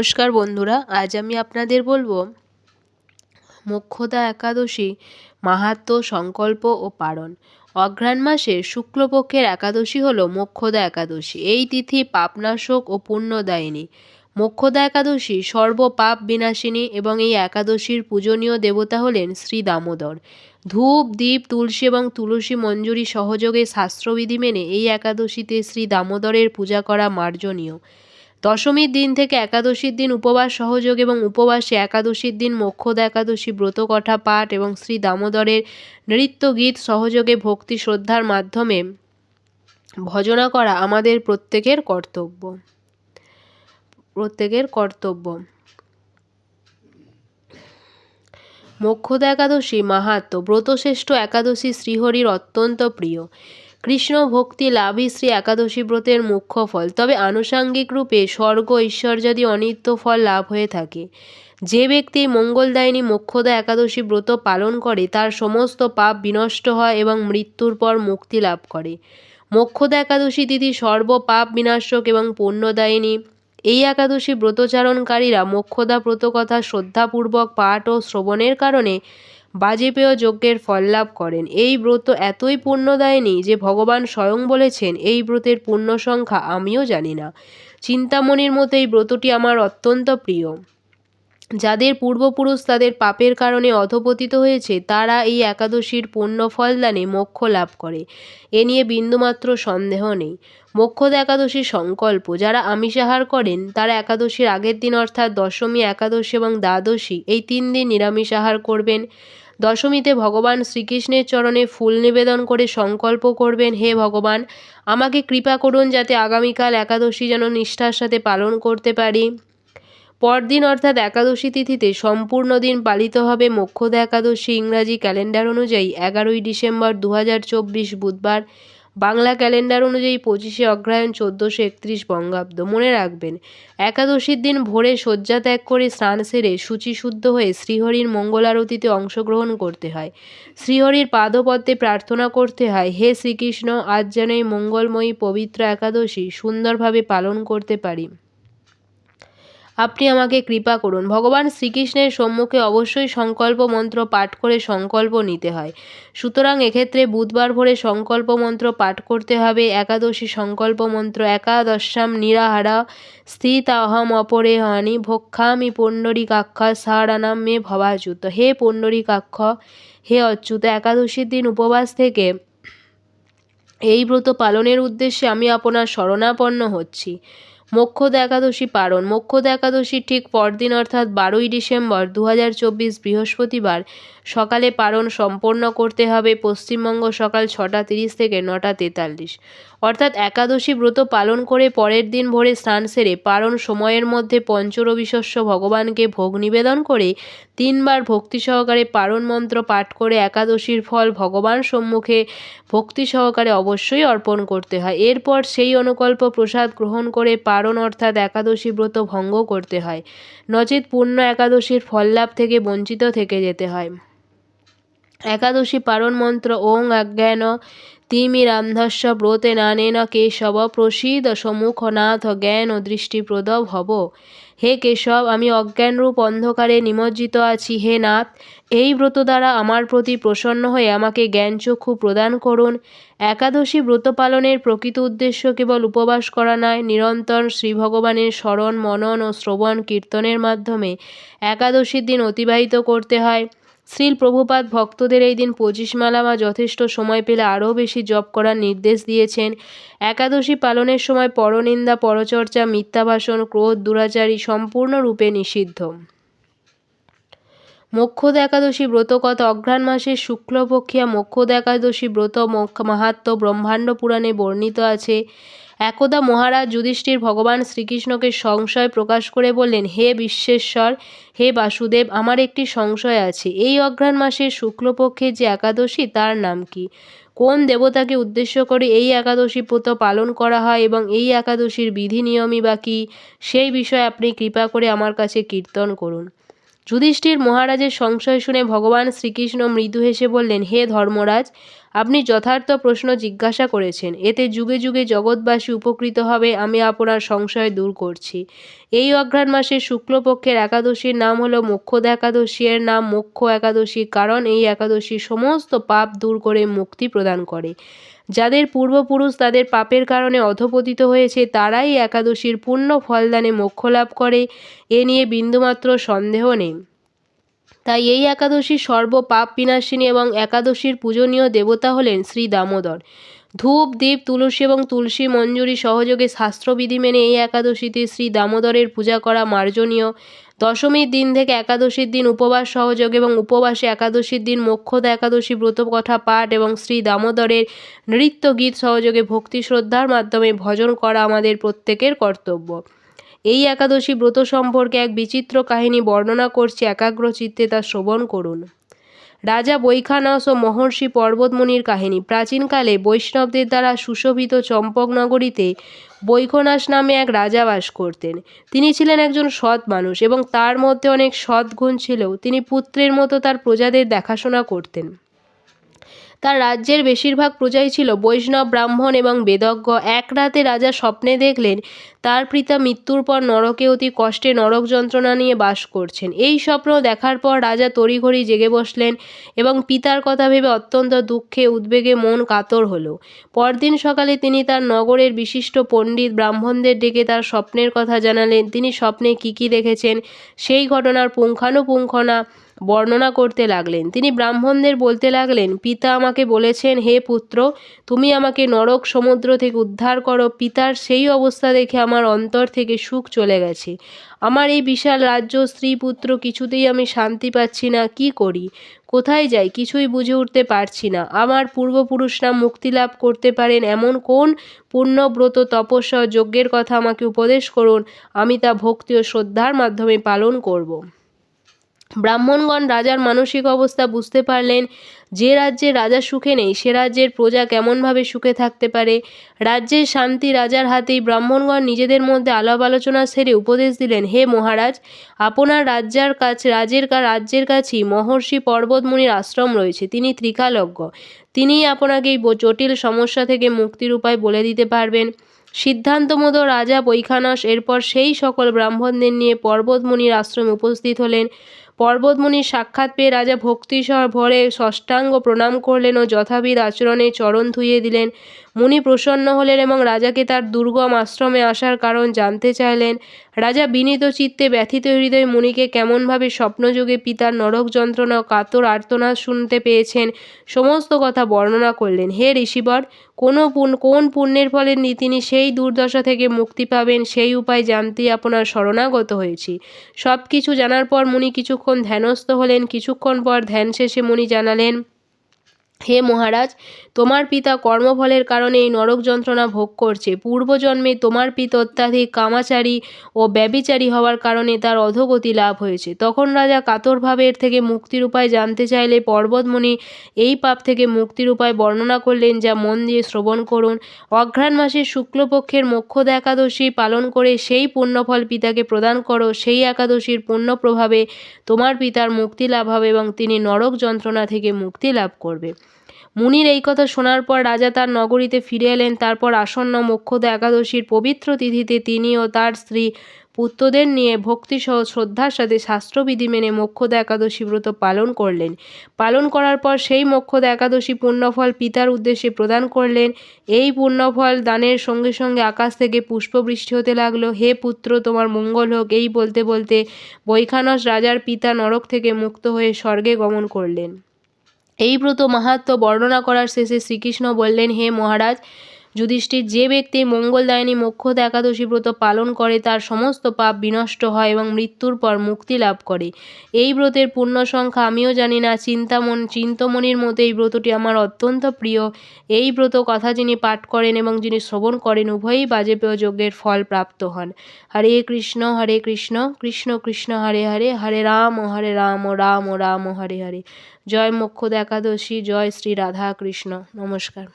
নমস্কার বন্ধুরা, আজ আমি আপনাদের বলব মোক্ষদা একাদশী মাহাত্ম্য, সংকল্প ও পারণ। অঘ্রাণ মাসের শুক্লপক্ষের একাদশী হলো মোক্ষদা একাদশী। এই তিথি পাপনাশক ও পুণ্যদায়িনী। মোক্ষদা একাদশী সর্ব পাপ বিনাশিনী এবং এই একাদশীর পূজনীয় দেবতা হলেন শ্রী দামোদর। ধূপ দ্বীপ তুলসী এবং তুলসী মঞ্জুরি সহযোগে শাস্ত্রবিধি মেনে এই একাদশীতে শ্রী দামোদরের পূজা করা মার্জনীয়। দশমীর দিন থেকে একাদশীর দিন উপবাস সহযোগ এবং উপবাসে একাদশীর দিন মোক্ষদা একাদশী, ব্রতকথা পাঠ এবং শ্রী দামোদরের নৃত্য গীত সহযোগে ভক্তি শ্রদ্ধার মাধ্যমে ভজনা করা আমাদের প্রত্যেকের কর্তব্য। প্রত্যেকের কর্তব্য। মোক্ষদা একাদশী মাহাত্ম। ব্রতশ্রেষ্ঠ একাদশী শ্রীহরির অত্যন্ত প্রিয়। কৃষ্ণ ভক্তি লাভই শ্রী একাদশী ব্রতের মুখ্য ফল। তবে আনুষাঙ্গিক রূপে স্বর্গ, ঈশ্বর ঐশ্বর্যাদি অনিত্য ফল লাভ হয়ে থাকে, যে ব্যক্তি মঙ্গলদায়িনী মোক্ষদা একাদশী ব্রত পালন করে, তার সমস্ত পাপ বিনষ্ট হয় এবং মৃত্যুর পর মুক্তি লাভ করে। মোক্ষদা একাদশী তিথি সর্ব পাপ বিনাশক এবং পুণ্যদায়িনী এই একাদশী ব্রতচারণকারীরা মোক্ষদা ব্রতকথা শ্রদ্ধাপূর্বক পাঠ ও শ্রবণের কারণে বাজেপেয় যজ্ঞের ফল লাভ করেন। এই ব্রত এতই পুণ্যদায়িনী যে ভগবান স্বয়ং বলেছেন, এই ব্রতের পূর্ণ সংখ্যা আমিও জানি না। চিন্তামণির মতো এই ব্রতটি আমার অত্যন্ত প্রিয়। যাদের পূর্বপুরুষ তাদের পাপের কারণে অধপতিত হয়েছে, তারা এই একাদশীর পুণ্য ফলদানে মোক্ষ লাভ করে। এ নিয়ে বিন্দুমাত্র সন্দেহ নেই। মোক্ষদ একাদশীর সংকল্প, যারা আমিষাহার করেন, তারা একাদশীর আগের দিন অর্থাৎ দশমী, একাদশী এবং দ্বাদশী, এই তিন দিন নিরামিষাহার করবেন। দশমীতে ভগবান শ্রীকৃষ্ণের চরণে ফুল নিবেদন করে সংকল্প করবেন, হে ভগবান, আমাকে কৃপা করুন যাতে আগামীকাল একাদশী যেন নিষ্ঠার সাথে পালন করতে পারি। পরদিন অর্থাৎ একাদশী তিথিতে সম্পূর্ণ দিন পালিত হবে মোক্ষদা একাদশী ইংরাজি ক্যালেন্ডার অনুযায়ী এগারোই ডিসেম্বর দু হাজার চব্বিশ বুধবার। বাংলা ক্যালেন্ডার অনুযায়ী পঁচিশে অগ্রহায়ণ চোদ্দোশো একত্রিশ বঙ্গাব্দ। মনে রাখবেন, একাদশীর দিন ভোরে শয্যা ত্যাগ করে স্নান সেরে শুচিশুদ্ধ হয়ে শ্রীহরির মঙ্গল আরতিতে অংশগ্রহণ করতে হয়। শ্রীহরির পাদপদ্মে প্রার্থনা করতে হয়, হে শ্রীকৃষ্ণ, আজ যেন এই মঙ্গলময়ী পবিত্র একাদশী সুন্দরভাবে পালন করতে পারি। আপনি আমাকে কৃপা করুন। ভগবান শ্রীকৃষ্ণের সম্মুখে অবশ্যই সংকল্প মন্ত্র পাঠ করে সংকল্প নিতে হয়। সুতরাং এক্ষেত্রে বুধবার ভোরে সংকল্প মন্ত্র পাঠ করতে হবে। একাদশী সংকল্প মন্ত্র, একাদশাম নিরাহারা স্থিত অহম অপরে হানি ভক্ষামি কাক্ষা সারানাম মে ভবাচ্যুত। হে পণ্ডরী কাক্ষ হে অচ্যুত, একাদশীর দিন উপবাস থেকে এই ব্রত পালনের উদ্দেশ্যে আমি আপনার শরণাপন্ন হচ্ছি। মোক্ষদা একাদশী পারণ। মোক্ষদা একাদশী ঠিক পরদিন অর্থাৎ বারোই ডিসেম্বর দু হাজার চব্বিশ বৃহস্পতিবার সকালে পারণ সম্পন্ন করতে হবে পশ্চিমবঙ্গ সকাল ছটা তিরিশ থেকে নটা তেতাল্লিশ। অর্থাৎ একাদশী ব্রত পালন করে পরের দিন ভোরে স্নান সেরে পারণ সময়ের মধ্যে পঞ্চরবিশস্য ভগবানকে ভোগ নিবেদন করে তিনবার ভক্তি সহকারে পারণ মন্ত্র পাঠ করে একাদশীর ফল ভগবান সম্মুখে ভক্তি সহকারে অবশ্যই অর্পণ করতে হয়। এরপর সেই অনুকল্প প্রসাদ গ্রহণ করে পারণ অর্থাৎ একাদশী ব্রত ভঙ্গ করতে হয়। নচেৎ পূর্ণ একাদশীর ফল লাভ থেকে বঞ্চিত থেকে যেতে হয়। একাদশী পারণ মন্ত্র ওং অজ্ঞান তিমিরান্ধস্য ব্রতে নানেন কেশব প্রসীদ সম্মুখনাথ জ্ঞান ও দৃষ্টিপ্রদ ভব হে কেশব, আমি অজ্ঞানরূপ অন্ধকারে নিমজ্জিত আছি। হে নাথ, এই ব্রত দ্বারা আমার প্রতি প্রসন্ন হয়ে আমাকে জ্ঞানচক্ষু প্রদান করুন। একাদশী ব্রত পালনের প্রকৃত উদ্দেশ্য কেবল উপবাস করা নয় নিরন্তর শ্রী ভগবানের স্মরণ, মনন ও শ্রবণ কীর্তনের মাধ্যমে একাদশীর দিন অতিবাহিত করতে হয়। শ্রীল প্রভুপাদ ভক্তদের এই দিন পঁচিশ মালা বা যথেষ্ট সময় পেলে আরও বেশি জপ করার নির্দেশ দিয়েছেন। একাদশী পালনের সময় পরনিন্দা, পরচর্চা, মিথ্যাভাষণ, ক্রোধ, দুরাচারী সম্পূর্ণরূপে নিষিদ্ধ। মোক্ষদ একাদশী ব্রত কত অঘ্রাণ মাসের শুক্লপক্ষিয়া মোক্ষদ একাদশী ব্রত মাহাত্ম ব্রহ্মাণ্ড পুরাণে বর্ণিত আছে। একদা মহারাজ যুধিষ্ঠির ভগবান শ্রীকৃষ্ণকে সংশয় প্রকাশ করে বললেন, হে বিশ্বেশ্বর, হে বাসুদেব, আমার একটি সংশয় আছে। এই অঘ্রাণ মাসের শুক্লপক্ষের যে একাদশী, তার নাম কি? কোন দেবতাকে উদ্দেশ্য করে এই একাদশী ব্রত পালন করা হয় এবং এই একাদশীর বিধি নিয়মই বা কী? সেই বিষয়ে আপনি কৃপা করে আমার কাছে কীর্তন করুন। যুধিষ্ঠির মহারাজের সংশয় শুনে ভগবান শ্রীকৃষ্ণ মৃদু হেসে বললেন, হে ধর্মরাজ আপনি যথার্থ প্রশ্ন জিজ্ঞাসা করেছেন। এতে যুগে যুগে জগৎবাসী উপকৃত হবে আমি আপনার সংশয় দূর করছি। এই অঘ্রাণ মাসের শুক্লপক্ষের একাদশীর নাম হলো মোক্ষদ একাদশী, এর নাম মোক্ষ একাদশী, কারণ এই একাদশী সমস্ত পাপ দূর করে মুক্তি প্রদান করে। যাদের পূর্বপুরুষ তাদের পাপের কারণে অধপতিত হয়েছে, তারাই একাদশীর পূর্ণ ফলদানে মোক্ষ লাভ করে। এ নিয়ে বিন্দুমাত্র সন্দেহ নেই। তাই এই একাদশী সর্ব পাপ বিনাশিনী এবং একাদশীর পূজনীয় দেবতা হলেন শ্রী দামোদর। ধূপ, দীপ, তুলসী এবং তুলসী মঞ্জুরি সহযোগে শাস্ত্রবিধি মেনে এই একাদশীতে শ্রী দামোদরের পূজা করা মার্জনীয়। দশমীর দিন থেকে একাদশীর দিন উপবাস সহযোগ এবং উপবাসে একাদশীর দিন মোক্ষদা একাদশী ব্রত কথা পাঠ এবং শ্রী দামোদরের নৃত্য গীত সহযোগে ভক্তি শ্রদ্ধার মাধ্যমে ভজন করা আমাদের প্রত্যেকের কর্তব্য। এই একাদশী ব্রত সম্পর্কে এক বিচিত্র কাহিনী বর্ণনা করছে একাগ্র চিত্তে তা শ্রবণ করুন। রাজা বৈখানস ও মহর্ষি পর্বতমণির কাহিনী। প্রাচীনকালে বৈষ্ণবদের দ্বারা সুশোভিত চম্পকনগরীতে বৈখনাস নামে এক রাজা বাস করতেন। তিনি ছিলেন একজন সৎ মানুষ এবং তার মধ্যে অনেক সৎ গুণ ছিল। তিনি পুত্রের মতো তার প্রজাদের দেখাশোনা করতেন। তার রাজ্যের বেশিরভাগ প্রজাই ছিল বৈষ্ণব, ব্রাহ্মণ এবং বেদজ্ঞ। এক রাতে রাজা স্বপ্নে দেখলেন, তার পিতা মৃত্যুর পর নরকে অতি কষ্টে নরক যন্ত্রণা নিয়ে বাস করছেন। এই স্বপ্ন দেখার পর রাজা তড়িঘড়ি জেগে বসলেন এবং পিতার কথা ভেবে অত্যন্ত দুঃখে, উদ্বেগে মন কাতর হলো। পরদিন সকালে তিনি তার নগরের বিশিষ্ট পণ্ডিত ব্রাহ্মণদের ডেকে তার স্বপ্নের কথা জানালেন। তিনি স্বপ্নে কী কী দেখেছেন, সেই ঘটনার পুঙ্খানুপুঙ্খনা বর্ণনা করতে লাগলেন। তিনি ব্রাহ্মণদের বলতে লাগলেন, পিতা আমাকে বলেছেন, হে পুত্র, তুমি আমাকে নরক সমুদ্র থেকে উদ্ধার করো। পিতার সেই অবস্থা দেখে আমার অন্তর থেকে সুখ চলে গেছে। আমার এই বিশাল রাজ্য স্ত্রী পুত্র কিছুতেই আমি শান্তি পাচ্ছি না, কি করি? কোথায় যাই? কিছুই বুঝে উঠতে পারছি না। আমার পূর্বপুরুষরা মুক্তি লাভ করতে পারেন এমন কোন পুণ্যব্রত তপস্যা যজ্ঞের কথা আমাকে উপদেশ করুন। আমি তা ভক্তি ও শ্রদ্ধার মাধ্যমে পালন করব। ব্রাহ্মণগণ রাজার মানসিক অবস্থা বুঝতে পারলেন যে রাজ্যে রাজা সুখে নেই, সে রাজ্যের প্রজা কেমনভাবে সুখে থাকতে পারে? রাজ্যের শান্তি রাজার হাতেই ব্রাহ্মণগণ নিজেদের মধ্যে আলাপ আলোচনা সেরে উপদেশ দিলেন, হে মহারাজ, আপনার রাজ্যার কাছে রাজের রাজ্যের কাছেই মহর্ষি পর্বতমুনির আশ্রম রয়েছে, তিনি ত্রিকালজ্ঞ তিনিই আপনাকে এই জটিল সমস্যা থেকে মুক্তির উপায় বলে দিতে পারবেন। সিদ্ধান্তমতো রাজা বৈখানস, এরপর সেই সকল ব্রাহ্মণদের নিয়ে পর্বতমুনির আশ্রমে উপস্থিত হলেন। পর্বতমুনির সাক্ষাৎ পেয়ে রাজা ভক্তিস্বর ভরে ষষ্ঠাঙ্গ প্রণাম করলেন ও যথাবিধ আচরণে চরণ ধুইয়ে দিলেন। মুনি প্রসন্ন হলেন এবং রাজাকে তার দুর্গম আশ্রমে আসার কারণ জানতে চাইলেন। রাজা বিনীত চিত্তে ব্যথিত হৃদয় মুনিকে কেমনভাবে স্বপ্নযোগে পিতার নরক যন্ত্রণা ও কাতর আর্তনাদ শুনতে পেয়েছেন, সমস্ত কথা বর্ণনা করলেন। হে ঋষিবর, কোনো কোন পুণ্যের ফলে তিনি সেই দুর্দশা থেকে মুক্তি পাবেন সেই উপায় জানতেই আপনার শরণাগত হয়েছি। সব কিছু জানার পর মুনি কিছুক্ষণ ধ্যানস্থ হলেন কিছুক্ষণ পর ধ্যান শেষে মুনি জানালেন হে মহারাজ, তোমার পিতা কর্মফলের কারণে এই নরক যন্ত্রণা ভোগ করছে। পূর্বজন্মে তোমার পিতা অত্যাধিক কামাচারী ও ব্যবিচারী হওয়ার কারণে তার অধোগতি লাভ হয়েছে। তখন রাজা কাতরভাবে এর থেকে মুক্তির উপায় জানতে চাইলে পর্বতমণি এই পাপ থেকে মুক্তির উপায় বর্ণনা করলেন যা মন দিয়ে শ্রবণ করুন। অঘ্রাণ মাসের শুক্লপক্ষের মোক্ষদ একাদশী পালন করে সেই পুণ্যফল পিতাকে প্রদান করো। সেই একাদশীর পুণ্য প্রভাবে তোমার পিতার মুক্তি লাভ হবে এবং তিনি নরক যন্ত্রণা থেকে মুক্তি লাভ করবে। মুনির এই কথা শোনার পর রাজা তার নগরীতে ফিরে এলেন। তারপর আসন্ন মোক্ষদা একাদশীর পবিত্র তিথিতে তিনি ও তার স্ত্রী পুত্রদের নিয়ে ভক্তিসহ শ্রদ্ধার সাথে শাস্ত্রবিধি মেনে মোক্ষদা একাদশী ব্রত পালন করলেন। পালন করার পর সেই মোক্ষদা একাদশী পুণ্যফল পিতার উদ্দেশ্যে প্রদান করলেন। এই পুণ্যফল দানের সঙ্গে সঙ্গে আকাশ থেকে পুষ্পবৃষ্টি হতে লাগল। হে পুত্র, তোমার মঙ্গল হোক। এই বলতে বলতে বৈখানস রাজার পিতা নরক থেকে মুক্ত হয়ে স্বর্গে গমন করলেন। এই ব্রত মাহাত্ম বর্ণনা করার শেষে শ্রীকৃষ্ণ বললেন হে মহারাজ যুধিষ্ঠির যে ব্যক্তি মঙ্গলদায়িনী মোক্ষদ একাদশী ব্রত পালন করে, তার সমস্ত পাপ বিনষ্ট হয় এবং মৃত্যুর পর মুক্তি লাভ করে। এই ব্রতের পূর্ণ সংখ্যা আমিও জানি না। চিন্তামন, চিন্তমণির মতো এই ব্রতটি আমার অত্যন্ত প্রিয়। এই ব্রত কথা যিনি পাঠ করেন এবং যিনি শ্রবণ করেন, উভয়ই বাজেপেয় যজ্ঞের ফল প্রাপ্ত হন। হরে কৃষ্ণ হরে কৃষ্ণ কৃষ্ণ কৃষ্ণ, হরে হরে হরে রাম হরে রাম রাম রাম, হরে হরে। জয় মোক্ষদ একাদশী, জয় শ্রী রাধা কৃষ্ণ নমস্কার।